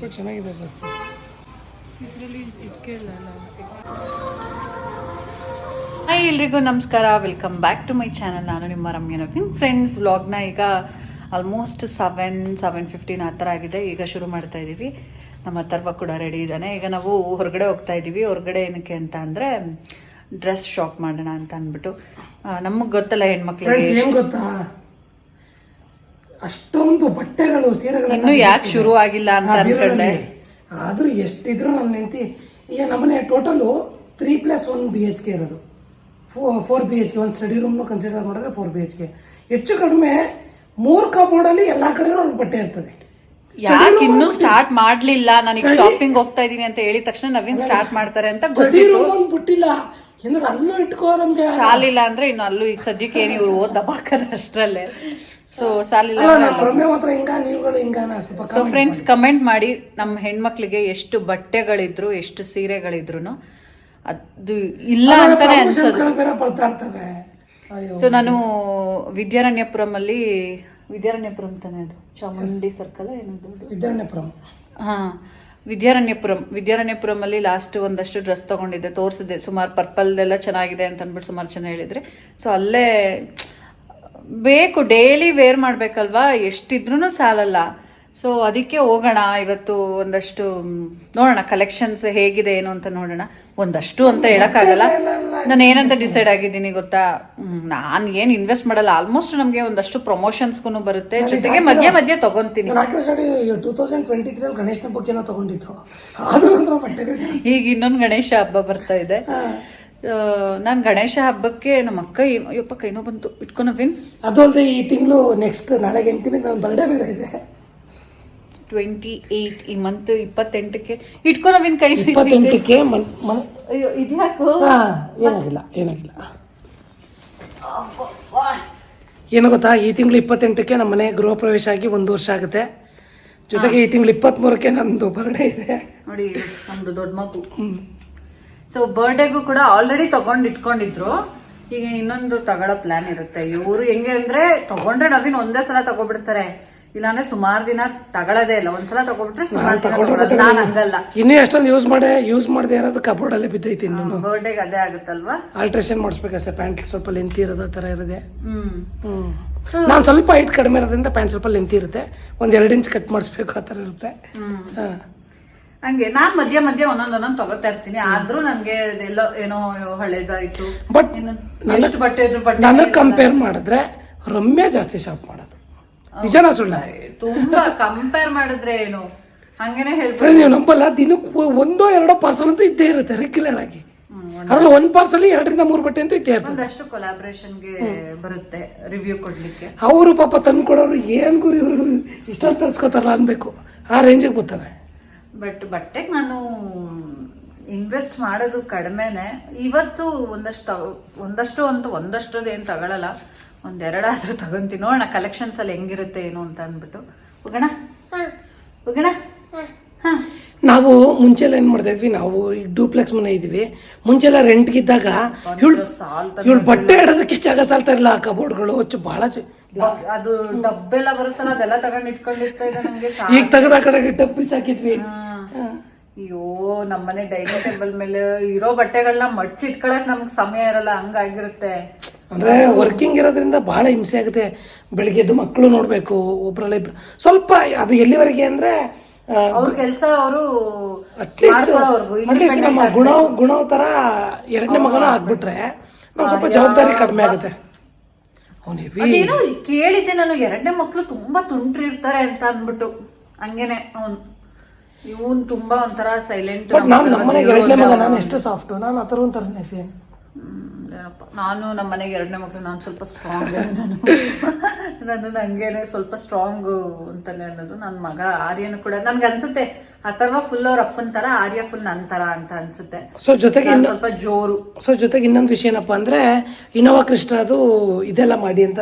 But ಚೆನ್ನಾಗಿದೆ dress ಇದರಲ್ಲಿ hi ಎಲ್ರಿಗೂ ನಮಸ್ಕಾರ. Welcome back to my channel ನಾನು ನಿಮ್ಮ ರಮ್ಯ ನವೀನ್. ಫ್ರೆಂಡ್ಸ್ ವ್ಲಾಗ್ನ ಈಗ ಆಲ್ಮೋಸ್ಟ್ ಸೆವೆನ್ ಸೆವೆನ್ ಫಿಫ್ಟೀನ್ ಆ ಥರ ಆಗಿದೆ. ಈಗ ಶುರು ಮಾಡ್ತಾ ಇದ್ದೀವಿ. ನಮ್ಮ ಅಥರ್ವ ಕೂಡ ರೆಡಿ ಇದ್ದಾನೆ. ಈಗ ನಾವು ಹೊರಗಡೆ ಹೋಗ್ತಾ ಇದ್ದೀವಿ. ಹೊರಗಡೆ ಏನಕ್ಕೆ ಅಂತ ಅಂದರೆ ಡ್ರೆಸ್ ಶಾಪ್ ಮಾಡೋಣ ಅಂತ ಅಂದ್ಬಿಟ್ಟು. ನಮಗೆ ಗೊತ್ತಲ್ಲ ಹೆಣ್ಮಕ್ಳಿಗೆ ಗೊತ್ತಾ? ಅಷ್ಟೊಂದು ಬಟ್ಟೆಗಳು ಸೀರೆಗಳು ಇನ್ನು ಯಾಕೆ ಶುರು ಆಗಿಲ್ಲ ಅಂತ ಅನ್ಕೊಂಡೆ. ಆದ್ರೂ ಎಷ್ಟಿದ್ರು ನನ್ನ ಹೆಂಡತಿ ಈಗ ನಮ್ಮನೆ total three plus one B H K ಇರೋದು. ಫೋರ್ ಬಿ ಎಚ್ ಕೆ ಒಂದು ಸ್ಟಡಿ ರೂಮ್ನು ಕನ್ಸಿಡರ್ ಮಾಡಿದ್ರೆ ಫೋರ್ ಬಿ ಎಚ್ ಕೆ ಹೆಚ್ಚು ಕಡಿಮೆ ಮೂರು ಕಬೋರ್ಡಲ್ಲಿ ಎಲ್ಲ ಕಡೆ ಒಂದು ಬಟ್ಟೆ ಇರ್ತದೆ. ಯಾಕೆ ಇನ್ನೂ ಸ್ಟಾರ್ಟ್ ಮಾಡ್ಲಿಲ್ಲ? ನನಗೆ ಶಾಪಿಂಗ್ ಹೋಗ್ತಾ ಇದ್ದೀನಿ ಅಂತ ಹೇಳಿದ ತಕ್ಷಣ ನವೀನ್ ಸ್ಟಾರ್ಟ್ ಮಾಡ್ತಾರೆ ಅಂತ ಸ್ಟಡಿ ರೂಮ್ ಒಂದು ಬಿಟ್ಟಿಲ್ಲ. ಏನಾದ್ರು ಅಲ್ಲೂ ಇಟ್ಕೋ ನಮ್ಗೆ. ಶಾಲಿಲ್ಲ ಅಂದ್ರೆ ಇನ್ನು ಅಲ್ಲೂ ಈಗ ಸದ್ಯಕ್ಕೆ ಏನು ಇವ್ರು ಓದ್ ದಬಾಕದ ಅಷ್ಟರಲ್ಲೇ. ಸೊ ಸಾಲಿಲ್ಲ ಅಲ್ಲ ನಮ್ಮ ಮಾತ್ರ ಹಿಂಗ ನೀವುಗಳು ಹಿಂಗಾನ ಸ್ವಲ್ಪ ಸೊ ಫ್ರೆಂಡ್ಸ್ ಕಮೆಂಟ್ ಮಾಡಿ. ನಮ್ಮ ಹೆಣ್ಮಕ್ಳಿಗೆ ಎಷ್ಟು ಬಟ್ಟೆಗಳಿದ್ರು ಎಷ್ಟು ಸೀರೆಗಳಿದ್ರು ಅದು ಇಲ್ಲ ಅಂತಾನೆ ಅನ್ಸೋದು. ಅಯ್ಯೋ. ಸೊ ನಾನು ವಿದ್ಯಾರಣ್ಯಪುರಂ ಅಲ್ಲಿ ವಿದ್ಯಾರಣ್ಯಪುರಂ ತಾನೇ ಅದು. ಚಾಮುಂಡಿ ಸರ್ಕಲ್ ಏನದು ವಿದ್ಯಾರಣ್ಯಪುರಂ. ಹಾ ವಿದ್ಯಾರಣ್ಯಪುರಂ. ವಿದ್ಯಾರಣ್ಯಪುರಂ ಅಲ್ಲಿ ಲಾಸ್ಟ್ ಒಂದಷ್ಟು ಡ್ರೆಸ್ ತಗೊಂಡಿದ್ದೆ ತೋರಿಸಿದೆ ಸುಮಾರು ಪರ್ಪಲ್ದೆಲ್ಲ ಚೆನ್ನಾಗಿದೆ ಅಂತ ಅಂದ್ಬಿಟ್ಟು ಸುಮಾರು ಜನ ಹೇಳಿದ್ರೆ. ಸೊ ಅಲ್ಲೇ ಬೇಕು ಡೈಲಿ ವೇರ್ ಮಾಡ್ಬೇಕಲ್ವಾ? ಎಷ್ಟಿದ್ರೂ ಸಾಲಲ್ಲ. ಸೊ ಅದಕ್ಕೆ ಹೋಗೋಣ ಇವತ್ತು ಒಂದಷ್ಟು ನೋಡೋಣ ಕಲೆಕ್ಷನ್ಸ್ ಹೇಗಿದೆ ಏನು ಅಂತ ನೋಡೋಣ. ಒಂದಷ್ಟು ಅಂತ ಹೇಳೋಕ್ಕಾಗಲ್ಲ. ನಾನು ಏನಂತ ಡಿಸೈಡ್ ಆಗಿದ್ದೀನಿ ಗೊತ್ತಾ? ನಾನು ಏನು ಇನ್ವೆಸ್ಟ್ ಮಾಡಲ್ಲ. ಆಲ್ಮೋಸ್ಟ್ ನಮಗೆ ಒಂದಷ್ಟು ಪ್ರಮೋಷನ್ಸ್ಗೂ ಬರುತ್ತೆ. ಜೊತೆಗೆ ಮಧ್ಯ ಮಧ್ಯ ತಗೊಂತೀನಿ. ಹಬ್ಬಕ್ಕೆ. ಈಗ ಇನ್ನೊಂದು ಗಣೇಶ ಹಬ್ಬ ಬರ್ತಾ ಇದೆ. ನಾನು ಗಣೇಶ ಹಬ್ಬಕ್ಕೆ ನಮ್ಮ ಅಕ್ಕ ಏನು ಅಯ್ಯಪ್ಪ ಕೈನೋ ಬಂತು. ಇಟ್ಕೊನವಿನ್ ಅದು ಅಲ್ಲದೆ ಈ ತಿಂಗಳು ನೆಕ್ಸ್ಟ್ ನಾಳೆಗೆ ಎಂಟಿನ ನನ್ನ ಬರ್ಡೇ ಬೇರೆ ಇದೆ. ಟ್ವೆಂಟಿ ಏಯ್ಟ್ ಈ ಮಂತ್ ಇಪ್ಪತ್ತೆಂಟಕ್ಕೆ. ಇಟ್ಕೊಂಡವಿನ್ ಕೈ ಇಪ್ಪತ್ತೆಂಟಕ್ಕೆ ಅಯ್ಯೋ ಇದ್ಯಾಕು ಏನಾಗಿಲ್ಲ ಏನಾಗಿಲ್ಲ. ಏನು ಗೊತ್ತಾ ಈ ತಿಂಗಳು ಇಪ್ಪತ್ತೆಂಟಕ್ಕೆ ನಮ್ಮ ಮನೆ ಗೃಹ ಪ್ರವೇಶ ಆಗಿ ಒಂದು ವರ್ಷ ಆಗುತ್ತೆ. ಜೊತೆಗೆ ಈ ತಿಂಗಳು ಇಪ್ಪತ್ತ್ಮೂರಕ್ಕೆ ನಮ್ಮದು ಬರ್ಡೇ ಇದೆ. ನೋಡಿ ನಮ್ಮದು ನಮ್ದು ದೊಡ್ಡ ಮಗು. ಸೊ ಬರ್ಡೇಗೂ ಕೂಡ ಆಲ್ರೆಡಿ ತೊಗೊಂಡು ಇಟ್ಕೊಂಡಿದ್ರು. ಈಗ ಇನ್ನೊಂದು ತಗೊಳ್ಳೋ ಪ್ಲಾನ್ ಇರುತ್ತೆ. ಇವರು ಹೆಂಗೆ ಅಂದ್ರೆ ತಗೊಂಡ್ರೆ ನವೀನ್ ಒಂದೇ ಸಲ ತಗೊಬಿಡ್ತಾರೆ. ಇಲ್ಲಾಂದ್ರೆ ಸುಮಾರು ದಿನ ತಗೊಳ್ಳೋದೇ ಇಲ್ಲ. ಒಂದ್ಸಲ ತಗೊಬಿಟ್ರೆ ಸುಮಾರು ದಿನ ನಾನು ಹಂಗಲ್ಲ. ಇನ್ನೂ ಎಷ್ಟೊಂದು ಯೂಸ್ ಮಾಡಿ ಯೂಸ್ ಮಾಡದೆ ಇರೋದು ಕಬೋರ್ಡಲ್ಲಿ ಬಿದ್ದೈತಿ ಇನ್ನೂ. ಬರ್ಡೇಗೆ ಅದೇ ಆಗುತ್ತಲ್ವಾ? ಆಲ್ಟ್ರೇಷನ್ ಮಾಡಿಸ್ಬೇಕಷ್ಟೇ. ಪ್ಯಾಂಟ್ ಸ್ವಲ್ಪ ಲೆಂತಿ ಇರೋದು ಆ ಥರ ಇರೋದೆ ನಾನು ಸ್ವಲ್ಪ ಹೈಟ್ ಕಡಿಮೆ ಇರೋದ್ರಿಂದ ಪ್ಯಾಂಟ್ ಸ್ವಲ್ಪ ಲೆಂತಿ ಇರುತ್ತೆ. ಒಂದು ಎರಡು ಇಂಚ್ ಕಟ್ ಮಾಡಿಸ್ಬೇಕು ಆ ಥರ ಇರುತ್ತೆ. ಹಾಂ. ಹಂಗೆ ನಾನ್ ಮಧ್ಯ ಮಧ್ಯ ಒಂದೊಂದೊಂದೊಂದ್ ಒಂದೊಂದ್ ತಗೋತಾ ಇರ್ತೀನಿ. ಆದ್ರೂ ನನ್ಗೆ ಎಲ್ಲೋ ಏನೋ ಹಳೇದಾಯ್ತು. ಬಟ್ ಎಷ್ಟು ಬಟ್ಟೆ ಇದ್ರು ಬಟ್ಟೆ ನನಗೆ ಕಂಪೇರ್ ಮಾಡಿದ್ರೆ ರಮ್ಯ ಜಾಸ್ತಿ ಶಾಪ್ ಮಾಡೋದು. ನಿಜನಾ ಸುಳ್ಳ? ತುಂಬಾ ಕಂಪೇರ್ ಮಾಡಿದ್ರೆ ಏನು? ಹಂಗೇನೆ ಹೇಳ್ತಾರೆ ನೀವು ನಂಬಲ್ಲ ದಿನಕ್ಕೆ ಒಂದೋ ಎರಡೋ ಪಾರ್ಸಲ್ ಅಂತೂ ಇದ್ದೇ ಇರುತ್ತೆ ರೆಗ್ಯುಲರ್ ಆಗಿ. ಅದ್ರಲ್ಲಿ ಒಂದ್ ಪಾರ್ಸಲ್ ಎರಡರಿಂದ ಮೂರು ಬಟ್ಟೆ ಅಂತೂ ಇಟ್ಟೇ ಇರ್ತದೆ. ಕೊಲಾಬ್ರೇಷನ್ಗೆ ಬರುತ್ತೆ ರಿವ್ಯೂ ಕೊಡ್ಲಿಕ್ಕೆ. ಅವರು ಪಾಪ ತಂದು ಕೊಡೋರು ಏನ್ ಗುರಿ ಇವರು? ಇಷ್ಟೊಂದು ತರಿಸ್ಕೋತಾರಲ್ಲ ಅನ್ಬೇಕು. ಆ ರೇಂಜಿಗೆ ಬರ್ತವೆ ಬಟ್ ಬಟ್ಟೆಗೆ ನಾನು ಇನ್ವೆಸ್ಟ್ ಮಾಡೋದು ಕಡಿಮೆನೆ. ಇವತ್ತು ಒಂದಷ್ಟು ತಗೊ ಒಂದಷ್ಟು ಅಂತ ಒಂದಷ್ಟು ಏನು ತಗೊಳಲ್ಲ. ಒಂದೆರಡಾದ್ರೂ ತಗೊಂತೀನಿ ನೋಡೋಣ ಕಲೆಕ್ಷನ್ಸ್ ಅಲ್ಲಿ ಹೆಂಗಿರುತ್ತೆ ಏನು ಅಂತ ಅಂದ್ಬಿಟ್ಟು. ಹೋಗೋಣ ಹೋಗೋಣ ಹಾ. ನಾವು ಮುಂಚೆಲ್ಲ ಏನ್ ಮಾಡ್ತಾ ಇದ್ವಿ? ನಾವು ಈಗ ಡೂಪ್ಲೆಕ್ಸ್ ಮನೆ ಇದೀವಿ ಮುಂಚೆಲ್ಲ ರೆಂಟ್ಗಿದ್ದಾಗ ಇವಳು ಬಟ್ಟೆ ಇಡೋದಕ್ಕೆ ಜಾಗ ಸಾಲ್ತಾ ಇರಲಿಲ್ಲ. ಆ ಕಬೋರ್ಡ್ಗಳು ಹೆಚ್ಚು ಬಹಳ ಚೆ- ಅದು ಡಬ್ಬೆಲ್ಲ ಬರುತ್ತಲ್ಲ ಅದೆಲ್ಲ ತಗೊಂಡ್ ಇಟ್ಕೊಂಡಿರ್ತಾ ಈಗ ತೆಗೆದ ಆ ಕಡೆಗೆ ಸಾಕಿದ್ವಿ. ಅಯ್ಯೋ ನಮ್ಮನೆ ಡೈನಿಂಗ್ ಟೇಬಲ್ ಮೇಲೆ ಇರೋ ಬಟ್ಟೆಗಳನ್ನ ಮಡ್ಚಿ ಇಟ್ಕೊಳಕ್ ನಮ್ಗೆ ಸಮಯ ಇರಲ್ಲ ಹಂಗಾಗಿರುತ್ತೆ ಅಂದ್ರೆ ವರ್ಕಿಂಗ್ ಇರೋದ್ರಿಂದ ಬಹಳ ಹಿಂಸೆ ಆಗುತ್ತೆ. ಬೆಳಿಗ್ಗೆ ಎದ್ದು ಮಕ್ಕಳು ನೋಡ್ಬೇಕು ಒಬ್ರಲ್ಲ ಇಬ್ರು. ಸ್ವಲ್ಪ ಅದು ಎಲ್ಲಿವರೆಗೆ ಅಂದ್ರೆ ಅವ್ರ ಕೆಲಸ ಅವರು ಅಟ್ಲೀಸ್ಟ್ ನಮ್ಮ ಗುಣ ಗುಣ ಎರಡನೇ ಮಗನ ಆಗ್ಬಿಟ್ರೆ ನಾವು ಸ್ವಲ್ಪ ಜವಾಬ್ದಾರಿ ಕಡಿಮೆ ಆಗುತ್ತೆ. ಅವ್ನು ಹೆವಿ ಅದೇನೋ ಕೇಳಿದ್ದೆ ನಾನು ಎರಡನೇ ಮಕ್ಕಳು ತುಂಬಾ ತುಂಟ್ರಿರ್ತಾರೆ ಅಂತ ಅಂದ್ಬಿಟ್ಟು. ಹಂಗೇನೆ ಅವ್ನು ಇವನ್ ತುಂಬಾ ಒಂಥರ ಸೈಲೆಂಟ್ ಬಟ್ ನಾನು ನಮ್ಮನೆಗೆ ಎರಡನೇ ಮಗ ನಾನು ಎಷ್ಟು ಸಾಫ್ಟ್ ನಾನು ಆ ಥರ ಒಂಥರನೇ ಸೇಮ್ ಏನಪ್ಪ ನಾನು ನಮ್ಮ ಮನೆಗೆ ಎರಡನೇ ಮಕ್ಳು ನಾನು ಸ್ವಲ್ಪ ಸ್ಟ್ರಾಂಗ್ ನಾನು. ನಾನು ನಂಗೇನೆ ಸ್ವಲ್ಪ ಸ್ಟ್ರಾಂಗ್ ಅಂತಾನೆ ಅನ್ನೋದು. ನನ್ನ ಮಗ ಆರ್ಯನ ಕೂಡ ನನ್ಗೆ ಅನ್ಸುತ್ತೆ ಅಥರ್ವ ಫುಲ್ ಅವ್ರ ಅಪ್ಪನ ತರ ಆರ್ಯ ಫುಲ್ ನನ್ನ ತರ ಅಂತ ಅನ್ಸುತ್ತೆ. ಸೊ ಜೊತೆಗೆ ಸ್ವಲ್ಪ ಜೋರು. ಸೊ ಜೊತೆಗೆ ಇನ್ನೊಂದು ವಿಷಯ ಏನಪ್ಪ ಅಂದ್ರೆ ಇನೋವಾ ಕೃಷ್ಣ ಅದು ಇದೆಲ್ಲ ಮಾಡಿ ಅಂತ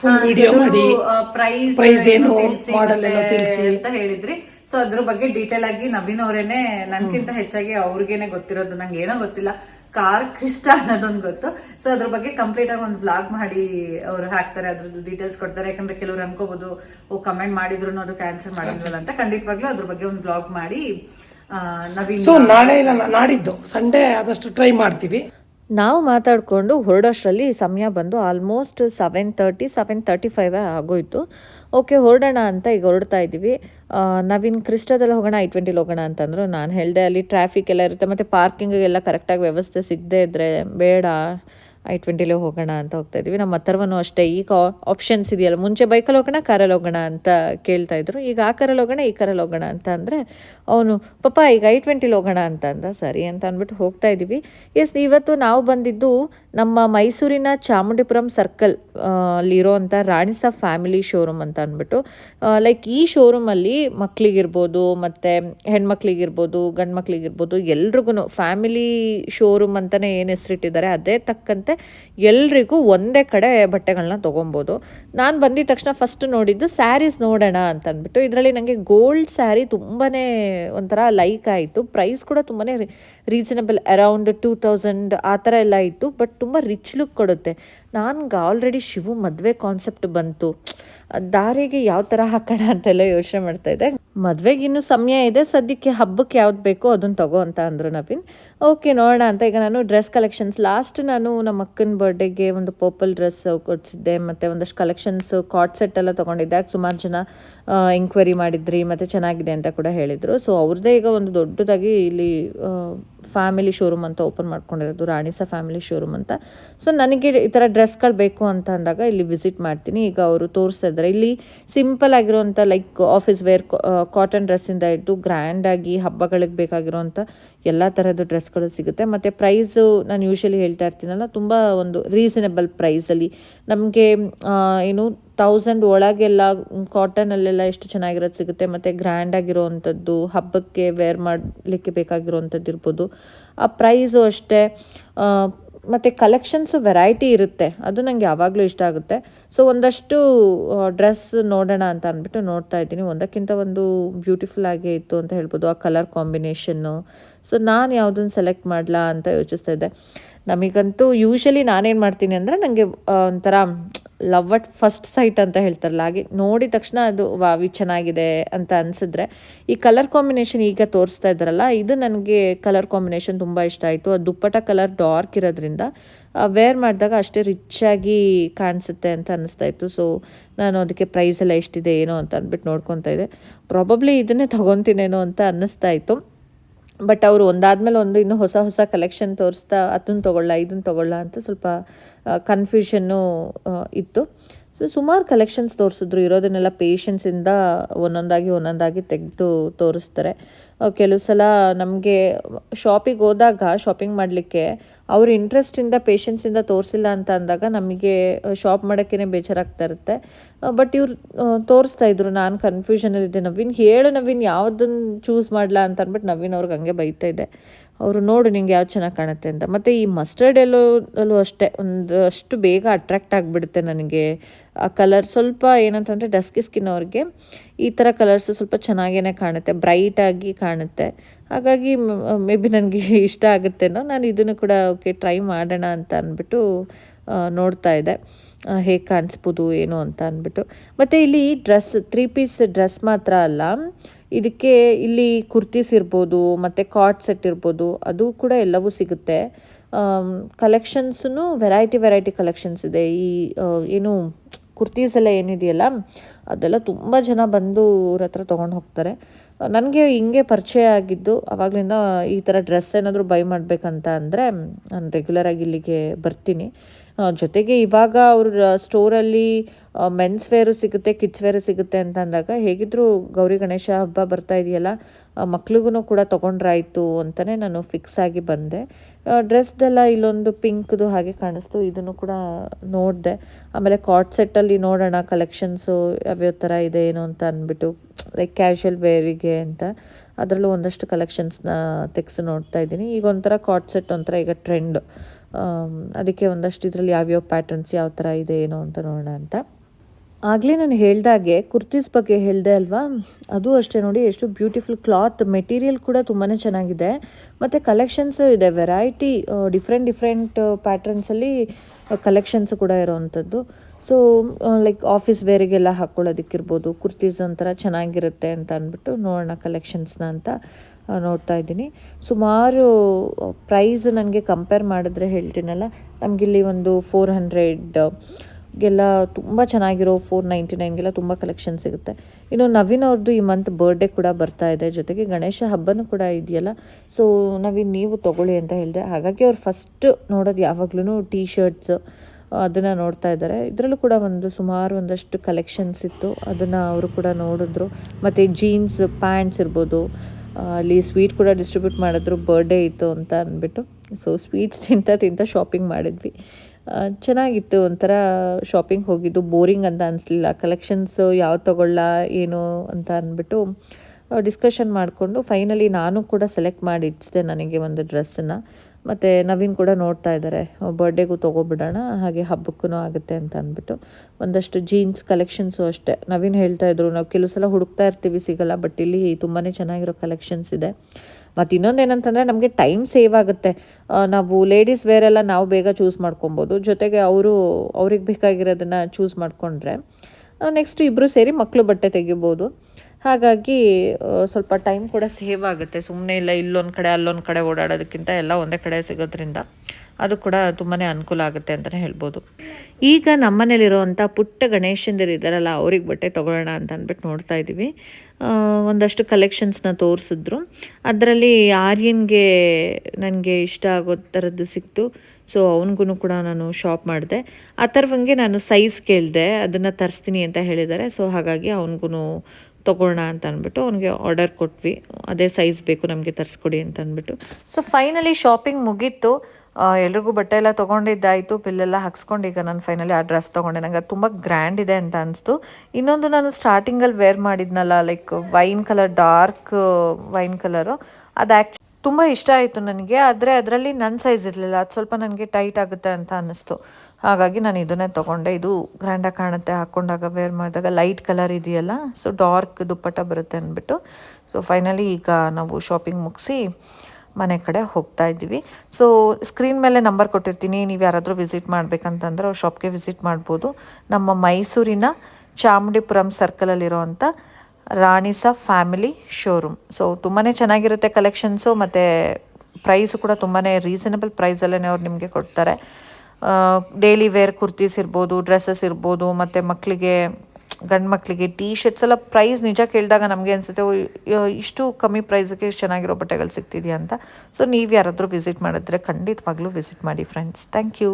ಫುಲ್ ವಿಡಿಯೋ ಮಾಡಿ. ಪ್ರೈಸ್ ಪ್ರೈಸ್ ಏನು, ಮಾಡಲ್ ಎಲ್ಲ ತಿಳಿಸಿ. ಅಂತ ಹೇಳಿದ್ರಿ. ಸೊ ಅದ್ರ ಬಗ್ಗೆ ಡೀಟೇಲ್ ಆಗಿ ನವೀನ್ ಅವರೇನೆ ನನ್ಕಿಂತ ಹೆಚ್ಚಾಗಿ ಅವ್ರಿಗೇನೆ ಗೊತ್ತಿರೋದು ನಂಗೆ ಏನೋ ಗೊತ್ತಿಲ್ಲ. ಕಾರ್ ಕ್ರಿಸ್ಟ ಅನ್ನೋದೊಂದು ಗೊತ್ತು. ಸೊ ಅದ್ರ ಬಗ್ಗೆ ಕಂಪ್ಲೀಟ್ ಆಗಿ ಒಂದು ಬ್ಲಾಗ್ ಮಾಡಿ ಅವ್ರು ಹಾಕ್ತಾರೆ ಅದ್ರದ್ದು ಡೀಟೇಲ್ಸ್ ಕೊಡ್ತಾರೆ. ಯಾಕಂದ್ರೆ ಕೆಲವ್ರು ಅನ್ಕೋಬಹುದು ಓ ಕಮೆಂಟ್ ಮಾಡಿದ್ರು ಅದು ಕ್ಯಾನ್ಸಲ್ ಮಾಡಿದ್ವಲ್ಲ ಅಂತ. ಖಂಡಿತವಾಗ್ಲೂ ಅದ್ರ ಬಗ್ಗೆ ಒಂದು ಬ್ಲಾಗ್ ಮಾಡಿ ಆ, ನವೀನ್ ಸೊ ನಾಳೆ ಇಲ್ಲ ನಾಡಿದ್ದು. ಸಂಡೇ ಆದಷ್ಟು ಟ್ರೈ ಮಾಡ್ತೀವಿ. ನಾವು ಮಾತಾಡಿಕೊಂಡು ಹೊರಡೋಷ್ಟರಲ್ಲಿ ಸಮಯ ಬಂದು almost seven thirty seven thirty ಫೈವೇ ಆಗೋಯ್ತು. ಓಕೆ, ಹೊರಡೋಣ ಅಂತ ಈಗ ಹೊರಡ್ತಾ ಇದ್ದೀವಿ. ನಾವಿನ್ ಕ್ರಿಸ್ಟದಲ್ಲಿ ಹೋಗೋಣ, ಐ ಟ್ವೆಂಟಿಲಿ ಹೋಗೋಣ ಅಂತಂದ್ರು. ನಾನು ಹೇಳಿದೆ ಅಲ್ಲಿ ಟ್ರಾಫಿಕ್ ಎಲ್ಲ ಇರುತ್ತೆ, ಮತ್ತು ಪಾರ್ಕಿಂಗಿಗೆಲ್ಲ ಕರೆಕ್ಟಾಗಿ ವ್ಯವಸ್ಥೆ ಸಿಗದೇ ಇದ್ದರೆ ಬೇಡ. ಐ ಟ್ವೆಂಟಿಲೇ ಹೋಗೋಣ ಅಂತ ಹೋಗ್ತಾ ಇದ್ವಿ ನಮ್ಮ ಹತ್ರವೂ ಅಷ್ಟೇ ಈಗ ಆಪ್ಷನ್ಸ್ ಇದೆಯಲ್ಲ. ಮುಂಚೆ ಬೈಕಲ್ಲಿ ಹೋಗೋಣ, ಕಾರಲ್ಲಿ ಹೋಗೋಣ ಅಂತ ಕೇಳ್ತಾ ಇದ್ರು. ಈಗ ಆ ಕಾರಲ್ಲಿ ಹೋಗೋಣ, ಈ ಕಾರಲ್ಲಿ ಹೋಗೋಣ ಅಂತ ಅಂದರೆ, ಅವನು ಪಾಪ ಈಗ ಐ ಟ್ವೆಂಟಿಲಿ ಹೋಗೋಣ ಅಂತ ಅಂದ. ಸರಿ ಅಂತ ಅಂದ್ಬಿಟ್ಟು ಹೋಗ್ತಾ ಇದ್ದೀವಿ. ಎಸ್, ಇವತ್ತು ನಾವು ಬಂದಿದ್ದು ನಮ್ಮ ಮೈಸೂರಿನ ಚಾಮುಂಡಿಪುರಂ ಸರ್ಕಲ್ ಅಲ್ಲಿರೋವಂಥ ರಾಣಿಸ ಫ್ಯಾಮಿಲಿ ಶೋರೂಮ್ ಅಂತ ಅಂದ್ಬಿಟ್ಟು ಲೈಕ್ ಈ ಶೋರೂಮಲ್ಲಿ ಮಕ್ಕಳಿಗಿರ್ಬೋದು ಮತ್ತು ಹೆಣ್ಮಕ್ಳಿಗಿರ್ಬೋದು ಗಂಡು ಮಕ್ಳಿಗಿರ್ಬೋದು ಎಲ್ರಿಗೂ ಫ್ಯಾಮಿಲಿ ಶೋರೂಮ್ ಅಂತಲೇ ಏನು ಹೆಸರಿಟ್ಟಿದ್ದಾರೆ, ಅದೇ ತಕ್ಕಂತೆ ಎಲ್ರಿಗೂ ಒಂದೇ ಕಡೆ ಬಟ್ಟೆಗಳನ್ನ ತೊಗೊಬೋದು. ನಾನು ಬಂದಿದ ತಕ್ಷಣ ಫಸ್ಟ್ ನೋಡಿದ್ದು ಸ್ಯಾರೀಸ್ ನೋಡೋಣ ಅಂತ ಅಂದ್ಬಿಟ್ಟು ಇದರಲ್ಲಿ ನನಗೆ ಗೋಲ್ಡ್ ಸ್ಯಾರಿ ತುಂಬಾ ಒಂಥರ ಲೈಕ್ ಆಯಿತು. ಪ್ರೈಸ್ ಕೂಡ ತುಂಬಾ ರೀಸನಬಲ್ ಅರೌಂಡ್ ಟೂ ತೌಸಂಡ್ ಆ ಥರ ಎಲ್ಲ ಇತ್ತು ಬಟ್ ತುಂಬ ರಿಚ್ ಲುಕ್ ಕೊಡುತ್ತೆ. ನನ್ಗೆ ಆಲ್ರೆಡಿ ಶಿವು ಮದುವೆ ಕಾನ್ಸೆಪ್ಟ್ ಬಂತು. ದಾರಿಗೆ ಯಾವ ಥರ ಹಾಕೋಣ ಅಂತೆಲ್ಲ ಯೋಚನೆ ಮಾಡ್ತಾ ಇದ್ದೆ. ಮದುವೆಗೆ ಇನ್ನೂ ಸಮಯ ಇದೆ, ಸದ್ಯಕ್ಕೆ ಹಬ್ಬಕ್ಕೆ ಯಾವ್ದು ಬೇಕೋ ಅದನ್ನು ತಗೋ ಅಂತ ಅಂದರು ನವೀನ್. ಓಕೆ ನೋಡೋಣ ಅಂತ ಈಗ ನಾನು ಡ್ರೆಸ್ ಕಲೆಕ್ಷನ್ಸ್ ಲಾಸ್ಟ್ ನಾನು ನಮ್ಮ ಅಕ್ಕನ ಬರ್ಡೇಗೆ ಒಂದು ಪರ್ಪಲ್ ಡ್ರೆಸ್ ಕೊಡಿಸಿದ್ದೆ, ಮತ್ತು ಒಂದಷ್ಟು ಕಲೆಕ್ಷನ್ಸ್ ಕಾಟ್ ಸೆಟ್ ಎಲ್ಲ ತೊಗೊಂಡಿದ್ದೆ. ಸುಮಾರು ಜನ ಎಂಕ್ವೈರಿ ಮಾಡಿದ್ರಿ, ಮತ್ತು ಚೆನ್ನಾಗಿದೆ ಅಂತ ಕೂಡ ಹೇಳಿದರು. ಸೊ ಅವ್ರದ್ದೇ ಈಗ ಒಂದು ದೊಡ್ಡದಾಗಿ ಇಲ್ಲಿ ಫ್ಯಾಮಿಲಿ ಶೋರೂಮ್ ಅಂತ ಓಪನ್ ಮಾಡ್ಕೊಂಡಿರೋದು ರಾಣಿಸ ಫ್ಯಾಮಿಲಿ ಶೋರೂಮ್ ಅಂತ. ಸೊ ನನಗೆ ಈ ಥರ ಡ್ರೆಸ್ಗಳು ಬೇಕು ಅಂತ ಅಂದಾಗ ಇಲ್ಲಿ ವಿಸಿಟ್ ಮಾಡ್ತೀನಿ. ಈಗ ಅವರು ತೋರಿಸ್ತಾ ಇದ್ದಾರೆ. ಇಲ್ಲಿ ಸಿಂಪಲ್ ಆಗಿರುವಂಥ ಲೈಕ್ ಆಫೀಸ್ ವೇರ್ ಕಾಟನ್ ಡ್ರೆಸ್ಸಿಂದ ಇಟ್ಟು ಗ್ರ್ಯಾಂಡಾಗಿ ಹಬ್ಬಗಳಿಗೆ ಬೇಕಾಗಿರುವಂಥ ಎಲ್ಲ ಥರದ ಡ್ರೆಸ್ಗಳು ಸಿಗುತ್ತೆ. ಮತ್ತು ಪ್ರೈಸು ನಾನು ಯೂಶಲಿ ಹೇಳ್ತಾ ಇರ್ತೀನಲ್ಲ, ತುಂಬ ಒಂದು ರೀಸನೇಬಲ್ ಪ್ರೈಸಲ್ಲಿ ನಮಗೆ ಏನು ತೌಸಂಡ್ ಒಳಗೆಲ್ಲ ಕಾಟನಲ್ಲೆಲ್ಲ ಎಷ್ಟು ಚೆನ್ನಾಗಿರೋದು ಸಿಗುತ್ತೆ. ಮತ್ತು ಗ್ರ್ಯಾಂಡ್ ಆಗಿರೋವಂಥದ್ದು ಹಬ್ಬಕ್ಕೆ ವೇರ್ ಮಾಡಲಿಕ್ಕೆ ಬೇಕಾಗಿರೋವಂಥದ್ದು ಇರ್ಬೋದು. ಆ ಪ್ರೈಸು ಅಷ್ಟೇ. ಮತ್ತು ಕಲೆಕ್ಷನ್ಸು ವೆರೈಟಿ ಇರುತ್ತೆ. ಅದು ನನಗೆ ಯಾವಾಗಲೂ ಇಷ್ಟ ಆಗುತ್ತೆ. ಸೊ ಒಂದಷ್ಟು ಡ್ರೆಸ್ ನೋಡೋಣ ಅಂತ ಅಂದ್ಬಿಟ್ಟು ನೋಡ್ತಾ ಇದ್ದೀನಿ. ಒಂದಕ್ಕಿಂತ ಒಂದು ಬ್ಯೂಟಿಫುಲ್ ಆಗೇ ಇತ್ತು ಅಂತ ಹೇಳ್ಬೋದು. ಆ ಕಲರ್ ಕಾಂಬಿನೇಷನ್ನು ಸೊ ನಾನು ಯಾವುದನ್ನು ಸೆಲೆಕ್ಟ್ ಮಾಡಲಾ ಅಂತ ಯೋಚಿಸ್ತಾ ಇದ್ದೆ. ನಮಗಂತೂ ಯೂಶಲಿ ನಾನೇನು ಮಾಡ್ತೀನಿ ಅಂದರೆ ನನಗೆ ಒಂಥರ ಲವ್ ಅಟ್ ಫಸ್ಟ್ ಸೈಟ್ ಅಂತ ಹೇಳ್ತಾರಲ್ಲ, ಹಾಗೆ ನೋಡಿದ ತಕ್ಷಣ ಅದು ವಾವಿ ಚೆನ್ನಾಗಿದೆ ಅಂತ ಅನಿಸಿದ್ರೆ, ಈ ಕಲರ್ ಕಾಂಬಿನೇಷನ್ ಈಗ ತೋರಿಸ್ತಾ ಇದ್ದಾರಲ್ಲ, ಇದು ನನಗೆ ಕಲರ್ ಕಾಂಬಿನೇಷನ್ ತುಂಬ ಇಷ್ಟ ಆಯಿತು. ಅದು ದುಪ್ಪಟ ಕಲರ್ ಡಾರ್ಕ್ ಇರೋದ್ರಿಂದ ವೇರ್ ಮಾಡಿದಾಗ ಅಷ್ಟೇ ರಿಚ್ಚಾಗಿ ಕಾಣಿಸುತ್ತೆ ಅಂತ ಅನ್ನಿಸ್ತಾ ಇತ್ತು. ಸೊ ನಾನು ಅದಕ್ಕೆ ಪ್ರೈಸ್ ಎಲ್ಲ ಎಷ್ಟಿದೆ, ಏನೋ ಅಂತ ಅಂದ್ಬಿಟ್ಟು ನೋಡ್ಕೊತಾ ಇದ್ದೆ. ಪ್ರಾಬಬ್ಲಿ ಇದನ್ನೇ ತೊಗೊತೀನೇನೋ ಅಂತ ಅನ್ನಿಸ್ತಾ ಇತ್ತು. ಬಟ್ ಅವರು ಒಂದಾದ್ಮೇಲೆ ಒಂದು ಇನ್ನು ಹೊಸ ಹೊಸ ಕಲೆಕ್ಷನ್ ತೋರಿಸ್ತಾ ಅದನ್ನು ತೊಗೊಳ್ಳ, ಇದನ್ನು ತೊಗೊಳ್ಳ ಅಂತ ಸ್ವಲ್ಪ ಕನ್ಫ್ಯೂಷನ್ನು ಇತ್ತು. ಸೊ ಸುಮಾರು ಕಲೆಕ್ಷನ್ಸ್ ತೋರಿಸಿದ್ರು. ಇರೋದನ್ನೆಲ್ಲ ಪೇಷನ್ಸಿಂದ ಒಂದೊಂದಾಗಿ ಒಂದೊಂದಾಗಿ ತೆಗೆದು ತೋರಿಸ್ತಾರೆ. ಕೆಲವು ಸಲ ನಮಗೆ ಶಾಪಿಗೆ ಹೋದಾಗ ಶಾಪಿಂಗ್ ಮಾಡಲಿಕ್ಕೆ ಅವ್ರ ಇಂಟ್ರೆಸ್ಟಿಂದ ಪೇಷನ್ಸಿಂದ ತೋರಿಸಿಲ್ಲ ಅಂತ ಅಂದಾಗ ನಮಗೆ ಶಾಪ್ ಮಾಡೋಕ್ಕೇ ಬೇಜಾರಾಗ್ತಾ ಇರುತ್ತೆ. ಬಟ್ ಇವ್ರು ತೋರಿಸ್ತಾ ಇದ್ರು. ನಾನು ಕನ್ಫ್ಯೂಷನಲ್ಲಿದ್ದೆ ನವೀನ್ ಹೇಳು ನವೀನ್ ಯಾವುದನ್ನು ಚೂಸ್ ಮಾಡಲಾ ಅಂತ ಅಂದ್ಬಿಟ್ಟು ನವೀನ್ ಅವ್ರಿಗೆ ಹಂಗೆ ಬೈತಾ ಇದೆ ಅವರು ನೋಡು ನಿಂಗೆ ಯಾವ್ದು ಚೆನ್ನಾಗಿ ಕಾಣುತ್ತೆ ಅಂತ. ಮತ್ತು ಈ ಮಸ್ಟರ್ಡ್ ಎಲ್ಲೋ, ಅಲ್ಲೂ ಅಷ್ಟೇ. ಒಂದು ಅಷ್ಟು ಬೇಗ ಅಟ್ರಾಕ್ಟ್ ಆಗಿಬಿಡುತ್ತೆ ನನಗೆ. ಆ ಕಲರ್ ಸ್ವಲ್ಪ ಏನಂತಂದರೆ ಡಸ್ಕಿ ಸ್ಕಿನ್ ಅವ್ರಿಗೆ ಈ ಥರ ಕಲರ್ಸ್ ಸ್ವಲ್ಪ ಚೆನ್ನಾಗೇ ಕಾಣುತ್ತೆ ಬ್ರೈಟಾಗಿ ಕಾಣುತ್ತೆ. ಹಾಗಾಗಿ ಮೇ ಬಿ ನನಗೆ ಇಷ್ಟ ಆಗುತ್ತೇನೋ, ನಾನು ಇದನ್ನು ಕೂಡ ಓಕೆ ಟ್ರೈ ಮಾಡೋಣ ಅಂತ ಅಂದ್ಬಿಟ್ಟು ನೋಡ್ತಾ ಇದ್ದೆ. ಹೇಗೆ ಕಾಣಿಸ್ಬೋದು, ಏನು ಅಂತ ಅಂದ್ಬಿಟ್ಟು ಮತ್ತು ಇಲ್ಲಿ ಡ್ರೆಸ್ ತ್ರೀ ಪೀಸ್ ಡ್ರೆಸ್ ಮಾತ್ರ ಅಲ್ಲ, ಇದಕ್ಕೆ ಇಲ್ಲಿ ಕುರ್ತೀಸ್ ಇರ್ಬೋದು, ಮತ್ತು ಕಾಟ್ ಸೆಟ್ ಇರ್ಬೋದು, ಅದು ಕೂಡ ಎಲ್ಲವೂ ಸಿಗುತ್ತೆ. ಕಲೆಕ್ಷನ್ಸೂ ವೆರೈಟಿ ವೆರೈಟಿ ಕಲೆಕ್ಷನ್ಸ್ ಇದೆ. ಈ ಏನು ಕುರ್ತೀಸ್ ಎಲ್ಲ ಏನಿದೆಯಲ್ಲ, ಅದೆಲ್ಲ ತುಂಬ ಜನ ಬಂದು ಅವ್ರ ಹತ್ರ ತೊಗೊಂಡು ಹೋಗ್ತಾರೆ. ನನಗೆ ಹಿಂಗೆ ಪರಿಚಯ ಆಗಿದ್ದು ಆವಾಗಲಿಂದ ಈ ಥರ ಡ್ರೆಸ್ ಏನಾದರೂ ಬೈ ಮಾಡಬೇಕಂತ ಅಂದರೆ, ನಾನು ರೆಗ್ಯುಲರಾಗಿ ಇಲ್ಲಿಗೆ ಬರ್ತೀನಿ. ಜೊತೆಗೆ ಇವಾಗ ಅವ್ರ ಸ್ಟೋರಲ್ಲಿ ಮೆನ್ಸ್ ವೇರು ಸಿಗುತ್ತೆ ಕಿಡ್ಸ್ ವೇರು ಸಿಗುತ್ತೆ ಅಂತ ಅಂದಾಗ ಹೇಗಿದ್ದರೂ ಗೌರಿ ಗಣೇಶ ಹಬ್ಬ ಬರ್ತಾ ಇದೆಯಲ್ಲ ಮಕ್ಳಿಗೂ ಕೂಡ ತೊಗೊಂಡ್ರಾಯ್ತು ಅಂತಲೇ ನಾನು ಫಿಕ್ಸ್ ಆಗಿ ಬಂದೆ. ಡ್ರೆಸ್ದೆಲ್ಲ ಇಲ್ಲೊಂದು ಪಿಂಕ್ದು ಹಾಗೆ ಕಾಣಿಸ್ತು, ಇದನ್ನು ಕೂಡ ನೋಡಿದೆ. ಆಮೇಲೆ ಕಾಟ್ ಸೆಟ್ಟಲ್ಲಿ ನೋಡೋಣ ಕಲೆಕ್ಷನ್ಸು ಯಾವ್ಯಾವ ಥರ ಇದೆ, ಏನು ಅಂತ ಅಂದ್ಬಿಟ್ಟು ಲೈಕ್ ಕ್ಯಾಶುವಲ್ ವೇರಿಗೆ ಅಂತ. ಅದರಲ್ಲೂ ಒಂದಷ್ಟು ಕಲೆಕ್ಷನ್ಸ್ನ ತೆಗೆಸಿ ನೋಡ್ತಾ ಇದ್ದೀನಿ. ಈಗ ಒಂಥರ ಕಾಟ್ ಸೆಟ್ ಒಂಥರ ಈಗ ಟ್ರೆಂಡ್ ಅದಕ್ಕೆ ಒಂದಷ್ಟು ಇದರಲ್ಲಿ ಯಾವ್ಯಾವ ಪ್ಯಾಟರ್ನ್ಸ್ ಯಾವ ಥರ ಇದೆ, ಏನು ಅಂತ ನೋಡೋಣ ಅಂತ. ಆಗಲೇ ನಾನು ಹೇಳ್ದಾಗೆ ಕುರ್ತೀಸ್ ಬಗ್ಗೆ ಹೇಳಿದೆ ಅಲ್ವಾ? ಅದು ಅಷ್ಟೇ ನೋಡಿ, ಎಷ್ಟು ಬ್ಯೂಟಿಫುಲ್ ಕ್ಲಾತ್ ಮೆಟೀರಿಯಲ್ ಕೂಡ ತುಂಬಾ ಚೆನ್ನಾಗಿದೆ. ಮತ್ತು ಕಲೆಕ್ಷನ್ಸು ಇದೆ ವೆರೈಟಿ ಡಿಫ್ರೆಂಟ್ ಡಿಫ್ರೆಂಟ್ ಪ್ಯಾಟ್ರನ್ಸಲ್ಲಿ ಕಲೆಕ್ಷನ್ಸ್ ಕೂಡ ಇರೋವಂಥದ್ದು. ಸೊ ಲೈಕ್ ಆಫೀಸ್ ವೇರಿಗೆಲ್ಲ ಹಾಕ್ಕೊಳ್ಳೋದಕ್ಕಿರ್ಬೋದು ಕುರ್ತೀಸ್ ಒಂಥರ ಚೆನ್ನಾಗಿರುತ್ತೆ ಅಂತ ಅಂದ್ಬಿಟ್ಟು ನೋಡೋಣ ಕಲೆಕ್ಷನ್ಸ್ನ ಅಂತ ನೋಡ್ತಾ ಇದ್ದೀನಿ. ಸುಮಾರು ಪ್ರೈಸ್ ನನಗೆ ಕಂಪೇರ್ ಮಾಡಿದ್ರೆ ಹೇಳ್ತೀನಲ್ಲ, ನಮಗಿಲ್ಲಿ ಒಂದು ಫೋರ್ ಹಂಡ್ರೆಡ್ ಗೆಲ್ಲ ತುಂಬ ಚೆನ್ನಾಗಿರೋ ಫೋರ್ ನೈಂಟಿ ನೈನ್ಗೆಲ್ಲ ತುಂಬ ಕಲೆಕ್ಷನ್ ಸಿಗುತ್ತೆ. ಇನ್ನು ನವೀನ್ ಅವ್ರದ್ದು ಈ ಮಂತ್ ಬರ್ಡೇ ಕೂಡ ಬರ್ತಾ ಇದೆ. ಜೊತೆಗೆ ಗಣೇಶ ಹಬ್ಬನೂ ಕೂಡ ಇದೆಯಲ್ಲ. ಸೊ ನವೀನ್, ನೀವು ತಗೊಳ್ಳಿ ಅಂತ ಹೇಳಿದೆ. ಹಾಗಾಗಿ ಅವ್ರು ಫಸ್ಟ್ ನೋಡೋದು ಯಾವಾಗ್ಲೂ ಟೀ ಶರ್ಟ್ಸ್ ಅದನ್ನು ನೋಡ್ತಾ ಇದ್ದಾರೆ. ಇದರಲ್ಲೂ ಕೂಡ ಒಂದು ಸುಮಾರು ಒಂದಷ್ಟು ಕಲೆಕ್ಷನ್ಸ್ ಇತ್ತು. ಅದನ್ನು ಅವರು ಕೂಡ ನೋಡಿದ್ರು. ಮತ್ತು ಜೀನ್ಸ್ ಪ್ಯಾಂಟ್ಸ್ ಇರ್ಬೋದು. ಅಲ್ಲಿ ಸ್ವೀಟ್ ಕೂಡ ಡಿಸ್ಟ್ರಿಬ್ಯೂಟ್ ಮಾಡಿದ್ರು. ಬರ್ಡೇ ಇತ್ತು ಅಂತ ಅಂದ್ಬಿಟ್ಟು. ಸೊ ಸ್ವೀಟ್ಸ್ ತಿಂತ ತಿಂತ ಶಾಪಿಂಗ್ ಮಾಡಿದ್ವಿ. ಚೆನ್ನಾಗಿತ್ತು ಒಂಥರ ಶಾಪಿಂಗ್ ಹೋಗಿದ್ದು. ಬೋರಿಂಗ್ ಅಂತ ಅನಿಸ್ಲಿಲ್ಲ. ಕಲೆಕ್ಷನ್ಸು ಯಾವ್ದು ತಗೊಳ್ಳ, ಏನು ಅಂತ ಅಂದ್ಬಿಟ್ಟು ಡಿಸ್ಕಷನ್ ಮಾಡಿಕೊಂಡು ಫೈನಲಿ ನಾನು ಕೂಡ ಸೆಲೆಕ್ಟ್ ಮಾಡಿ ಇಟ್ಟಿಸಿದೆ ನನಗೆ ಒಂದು ಡ್ರೆಸ್ಸನ್ನು ಮತ್ತು ನವೀನ್ ಕೂಡ ನೋಡ್ತಾ ಇದ್ದಾರೆ ಬರ್ಡೇಗೂ ತೊಗೊಬಿಡೋಣ, ಹಾಗೆ ಹಬ್ಬಕ್ಕೂ ಆಗುತ್ತೆ ಅಂತ ಅಂದ್ಬಿಟ್ಟು ಒಂದಷ್ಟು ಜೀನ್ಸ್ ಕಲೆಕ್ಷನ್ಸು ಅಷ್ಟೇ. ನವೀನ್ ಹೇಳ್ತಾ ಇದ್ರು, ನಾವು ಕೆಲವು ಸಲ ಹುಡುಕ್ತಾ ಇರ್ತೀವಿ, ಸಿಗಲ್ಲ ಬಟ್ ಇಲ್ಲಿ ತುಂಬಾ ಚೆನ್ನಾಗಿರೋ ಕಲೆಕ್ಷನ್ಸ್ ಇದೆ. ಮತ್ತು ಇನ್ನೊಂದು ಏನಂತಂದರೆ ನಮಗೆ ಟೈಮ್ ಸೇವ್ ಆಗುತ್ತೆ. ನಾವು ಲೇಡೀಸ್ ಎಲ್ಲ ನಾವು ಬೇಗ ಚೂಸ್ ಮಾಡ್ಕೊಬೋದು. ಜೊತೆಗೆ ಅವರು, ಅವ್ರಿಗೆ ಬೇಕಾಗಿರೋದನ್ನು ಚೂಸ್ ಮಾಡಿಕೊಂಡ್ರೆ ನೆಕ್ಸ್ಟ್ ಇಬ್ಬರು ಸೇರಿ ಮಕ್ಕಳು ಬಟ್ಟೆ ತೆಗಿಬೋದು. ಹಾಗಾಗಿ ಸ್ವಲ್ಪ ಟೈಮ್ ಕೂಡ ಸೇವ್ ಆಗುತ್ತೆ. ಸುಮ್ಮನೆ ಇಲ್ಲ, ಇಲ್ಲೊಂದು ಕಡೆ, ಅಲ್ಲೊಂದು ಕಡೆ ಓಡಾಡೋದಕ್ಕಿಂತ ಎಲ್ಲ ಒಂದೇ ಕಡೆ ಸಿಗೋದ್ರಿಂದ. ಅದು ಕೂಡ ತುಂಬಾ ಅನುಕೂಲ ಆಗುತ್ತೆ ಅಂತಲೇ ಹೇಳ್ಬೋದು. ಈಗ ನಮ್ಮನೇಲಿರುವಂಥ ಪುಟ್ಟ ಗಣೇಶಂದಿರು ಇದ್ದಾರಲ್ಲ, ಅವ್ರಿಗೆ ಬಟ್ಟೆ ತೊಗೊಳ್ಳೋಣ ಅಂತ ಅಂದ್ಬಿಟ್ಟು ನೋಡ್ತಾ ಇದ್ದೀವಿ. ಒಂದಷ್ಟು ಕಲೆಕ್ಷನ್ಸ್ನ ತೋರಿಸಿದ್ರು. ಅದರಲ್ಲಿ ಆರ್ಯನ್ಗೆ ನನಗೆ ಇಷ್ಟ ಆಗೋ ಥರದ್ದು ಸಿಕ್ತು. ಸೊ ಅವನಿಗೂ ಕೂಡ ನಾನು ಶಾಪ್ ಮಾಡಿದೆ. ಆ ಥರವಂಗೆ ನಾನು ಸೈಜ್ ಕೇಳಿದೆ, ಅದನ್ನು ತರಿಸ್ತೀನಿ ಅಂತ ಹೇಳಿದ್ದಾರೆ. ಸೊ ಹಾಗಾಗಿ ಅವನಿಗೂ ತೊಗೊಳ್ಳೋಣ ಅಂತ ಅಂದ್ಬಿಟ್ಟು ಅವ್ನಿಗೆ ಆರ್ಡರ್ ಕೊಟ್ವಿ. ಅದೇ ಸೈಜ್ ಬೇಕು ನಮಗೆ ತರಿಸ್ಕೊಡಿ ಅಂತ ಅಂದ್ಬಿಟ್ಟು. ಸೊ ಫೈನಲಿ ಶಾಪಿಂಗ್ ಮುಗೀತು. ಎಲ್ರಿಗೂ ಬಟ್ಟೆ ಎಲ್ಲ ತೊಗೊಂಡಿದ್ದಾಯಿತು ಪಿಲ್ಲೆಲ್ಲ ಹಾಕ್ಸ್ಕೊಂಡು ಈಗ ನಾನು ಫೈನಲಿ ಆ ಡ್ರೆಸ್ ತೊಗೊಂಡೆ. ನಂಗೆ ಅದು ತುಂಬ ಗ್ರ್ಯಾಂಡ್ ಇದೆ ಅಂತ ಅನಿಸ್ತು. ಇನ್ನೊಂದು ನಾನು ಸ್ಟಾರ್ಟಿಂಗಲ್ಲಿ ವೇರ್ ಮಾಡಿದ್ನಲ್ಲ like wine colour dark wine colour ಅದು ಆ್ಯಕ್ಚು ತುಂಬ ಇಷ್ಟ ಆಯಿತು ನನಗೆ. ಆದರೆ ಅದರಲ್ಲಿ ನನ್ನ ಸೈಜ್ ಇರಲಿಲ್ಲ. ಅದು ಸ್ವಲ್ಪ ನನಗೆ ಟೈಟ್ ಆಗುತ್ತೆ ಅಂತ ಅನ್ನಿಸ್ತು ಹಾಗಾಗಿ ನಾನು ಇದನ್ನೇ ತೊಗೊಂಡೆ. ಇದು ಗ್ರ್ಯಾಂಡಾಗಿ ಕಾಣುತ್ತೆ. ಹಾಕ್ಕೊಂಡಾಗ ವೇರ್ ಮಾಡಿದಾಗ ಲೈಟ್ ಕಲರ್ ಇದೆಯಲ್ಲ ಸೊ ಡಾರ್ಕ್ ದುಪ್ಪಟ್ಟ ಬರುತ್ತೆ ಅಂದ್ಬಿಟ್ಟು ಸೊ ಫೈನಲಿ ಈಗ ನಾವು ಶಾಪಿಂಗ್ ಮುಗಿಸಿ ಮನೆ ಕಡೆ ಹೋಗ್ತಾ ಇದ್ದೀವಿ ಸೊ ಸ್ಕ್ರೀನ್ ಮೇಲೆ ನಂಬರ್ ಕೊಟ್ಟಿರ್ತೀನಿ. ನೀವು ಯಾರಾದರೂ ವಿಸಿಟ್ ಮಾಡಬೇಕಂತಂದ್ರೆ ಅವ್ರ ಶಾಪ್ಗೆ ವಿಸಿಟ್ ಮಾಡ್ಬೋದು. ನಮ್ಮ ಮೈಸೂರಿನ ಚಾಮುಂಡಿಪುರಂ ಸರ್ಕಲಲ್ಲಿರೋವಂಥ ರಾಣಿಸ ಫ್ಯಾಮಿಲಿ ಶೋರೂಮ್ ಸೊ ತುಂಬಾ ಚೆನ್ನಾಗಿರುತ್ತೆ ಕಲೆಕ್ಷನ್ಸು ಮತ್ತು ಪ್ರೈಸ್ ಕೂಡ ತುಂಬಾ ರೀಸನಬಲ್ ಪ್ರೈಸಲ್ಲೇ ಅವ್ರು ನಿಮಗೆ ಕೊಡ್ತಾರೆ. ಡೈಲಿ ವೇರ್ ಕುರ್ತೀಸ್ ಇರ್ಬೋದು ಡ್ರೆಸ್ಸಸ್ ಇರ್ಬೋದು, ಮತ್ತು ಮಕ್ಕಳಿಗೆ ಗಂಡು ಮಕ್ಕಳಿಗೆ ಟೀ ಶರ್ಟ್ಸ್ ಎಲ್ಲ ಪ್ರೈಸ್ ನಿಜ ಕೇಳಿದಾಗ ನಮಗೆ ಅನಿಸುತ್ತೆ ಇಷ್ಟು ಕಮ್ಮಿ ಪ್ರೈಸ್ಗೆ ಇಷ್ಟು ಚೆನ್ನಾಗಿರೋ ಬಟ್ಟೆಗಳು ಸಿಗ್ತಿದೆಯಾ ಅಂತ. ಸೊ ನೀವು ಯಾರಾದರೂ ವಿಸಿಟ್ ಮಾಡಿದ್ರೆ ಖಂಡಿತವಾಗ್ಲೂ ವಿಸಿಟ್ ಮಾಡಿ ಫ್ರೆಂಡ್ಸ್ ಥ್ಯಾಂಕ್ ಯು